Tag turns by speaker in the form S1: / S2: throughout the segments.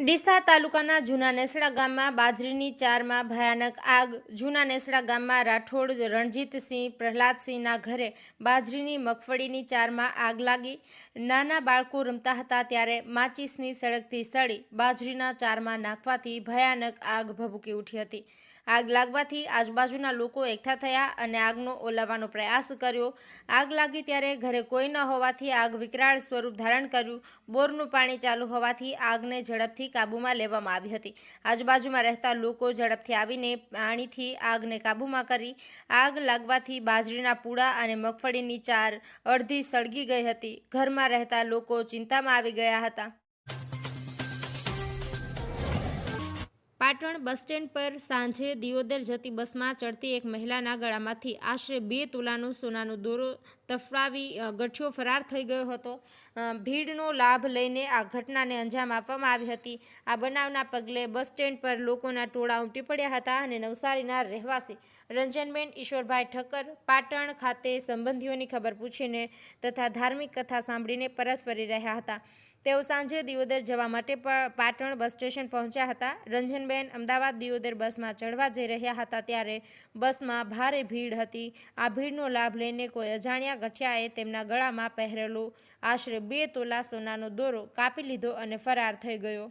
S1: ડીસા તાલુકાના જૂના નેસડા ગામમાં બાજરીની ચારમાં ભયાનક આગ. જૂના નેસડા ગામમાં રાઠોડ, રણજીતસિંહ, પ્રહલાદસિંહના ઘરે બાજરીની મગફળીની ચારમાં આગ લાગી. નાના બાળકો રમતા હતા ત્યારે માચીસની સળગતી સળી બાજરીના ચારમાં નાખવાથી ભયાનક આગ ભભૂકી ઉઠી હતી. આગ લાગવાથી આજુબાજુના લોકો એકઠા થયા અને આગનો ઓલાવવાનો પ્રયાસ કર્યો. આગ લાગી ત્યારે ઘરે કોઈ ન હોવાથી આગ વિકરાળ સ્વરૂપ ધારણ કર્યું. બોરનું પાણી ચાલુ હોવાથી આગને ઝડપથી કાબૂમાં લેવામાં આવી હતી. આજુબાજુમાં રહેતા લોકો ઝડપથી આવીને પાણીથી આગને કાબૂમાં કરી આગ લાગવાથી બાજરીના પૂડા અને મગફળીની ચાર અડધી સળગી ગઈ હતી. ઘરમાં રહેતા લોકો ચિંતામાં આવી ગયા હતા. પાટણ બસ સ્ટેન્ડ પર સાંજે દિયોદર જતી બસમાં ચડતી એક મહિલાના ગળામાંથી આશરે બે તુલાનું સોનાનું દોરો તફડાવી ગઠિયો ફરાર થઈ ગયો હતો. ભીડનો લાભ લઈને આ ઘટનાને અંજામ આપવામાં આવી હતી. આ બનાવના પગલે બસ સ્ટેન્ડ પર લોકોના ટોળા ઉમટી પડ્યા હતા અને નવસારીના રહેવાસી રંજનબેન ઈશ્વરભાઈ ઠક્કર પાટણ ખાતે સંબંધીઓની ખબર પૂછીને તથા ધાર્મિક કથા સાંભળીને પરત ફરી રહ્યા હતા. તેઓ સાંજે દિયોદર જવા માટે પાટણ બસ સ્ટેશન પહોંચ્યા હતા. રંજનબેન અમદાવાદ દિયોદર બસમાં ચડવા જઈ રહ્યા હતા ત્યારે બસમાં ભારે ભીડ હતી. આ ભીડનો લાભ લઈને કોઈ અજાણ્યા ગઠિયાએ તેમના ગળામાં પહેરેલો આશરે બે તોલા સોનાનો દોરો કાપી લીધો અને ફરાર થઈ ગયો.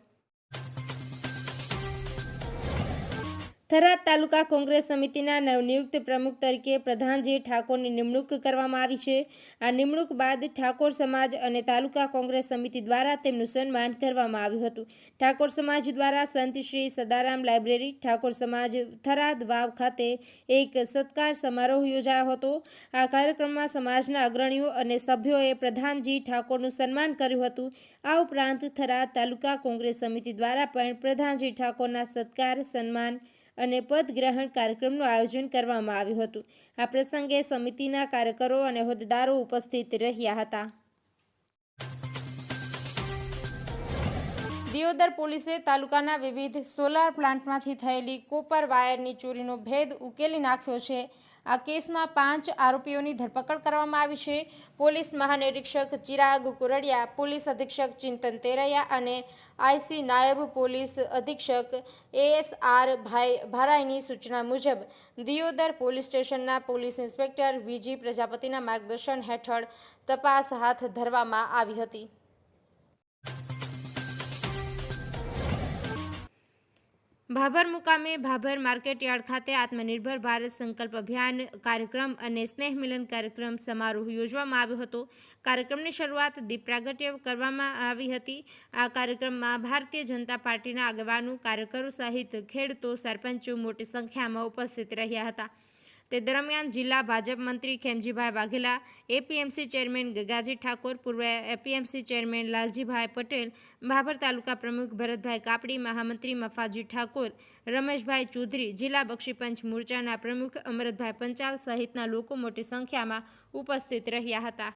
S1: થરાદ તાલુકા કોંગ્રેસ સમિતિના નવનિયુક્ત પ્રમુખ તરીકે પ્રધાનજી ઠાકોરની નિમણૂક કરવામાં આવી છે. આ નિમણૂક બાદ ઠાકોર સમાજ અને તાલુકા કોંગ્રેસ સમિતિ દ્વારા તેમનું સન્માન કરવામાં આવ્યું હતું. ઠાકોર સમાજ દ્વારા સંત શ્રી સદારામ લાઇબ્રેરી, ઠાકોર સમાજ થરાદ વાવ ખાતે એક સત્કાર સમારોહ યોજાયો હતો. આ કાર્યક્રમમાં સમાજના અગ્રણીઓ અને સભ્યોએ પ્રધાનજી ઠાકોરનું સન્માન કર્યું હતું. આ ઉપરાંત થરાદ તાલુકા કોંગ્રેસ સમિતિ દ્વારા પણ પ્રધાનજી ઠાકોરના સત્કાર, સન્માન અને પદ ગ્રહણ કાર્યક્રમનું આયોજન કરવામાં આવ્યું હતું. આ પ્રસંગે સમિતિના કાર્યકરો અને હોદ્દેદારો ઉપસ્થિત રહ્યા હતા. દિયોદર પોલીસે તાલુકાના વિવિધ સોલાર પ્લાન્ટમાંથી થયેલી કોપર વાયરની ચોરીનો ભેદ ઉકેલી નાખ્યો છે. આ કેસમાં પાંચ આરોપીઓની ધરપકડ કરવામાં આવી છે. પોલીસ મહાનિરીક્ષક ચિરાગ કુરડિયા, પોલીસ અધિક્ષક ચિંતન તેરૈયા અને આઈસી નાયબ પોલીસ અધિક્ષક એએસઆર ભાઈ ભારાઈની સૂચના મુજબ દિયોદર પોલીસ સ્ટેશનના પોલીસ ઇન્સ્પેક્ટર વીજી પ્રજાપતિના માર્ગદર્શન હેઠળ તપાસ હાથ ધરવામાં આવી હતી. ભાભર મુકામે ભાભર માર્કેટયાર્ડ ખાતે આત્મનિર્ભર ભારત સંકલ્પ અભિયાન કાર્યક્રમ અને સ્નેહ મિલન કાર્યક્રમ સમારોહ યોજવામાં આવ્યો હતો. કાર્યક્રમની શરૂઆત દીપ પ્રાગટ્ય કરવામાં આવી હતી. આ કાર્યક્રમમાં ભારતીય જનતા પાર્ટીના આગેવાનો, કાર્યકરો સહિત ખેડૂતો, સરપંચો મોટી સંખ્યામાં ઉપસ્થિત રહ્યા હતા. તે દરમિયાન જિલ્લા ભાજપ મંત્રી ખેમજીભાઈ વાઘેલા, એપીએમસી ચેરમેન ગગાજી ઠાકોર, પૂર્વ એપીએમસી ચેરમેન લાલજીભાઈ પટેલ ભાભર તાલુકા પ્રમુખ ભરતભાઈ કાપડી, મહામંત્રી મફાજી ઠાકોર, રમેશભાઈ ચૌધરી, જિલ્લા બક્ષીપંચ મોરચાના પ્રમુખ અમરતભાઈ પંચાલ સહિતના લોકો મોટી સંખ્યામાં ઉપસ્થિત રહ્યા હતા.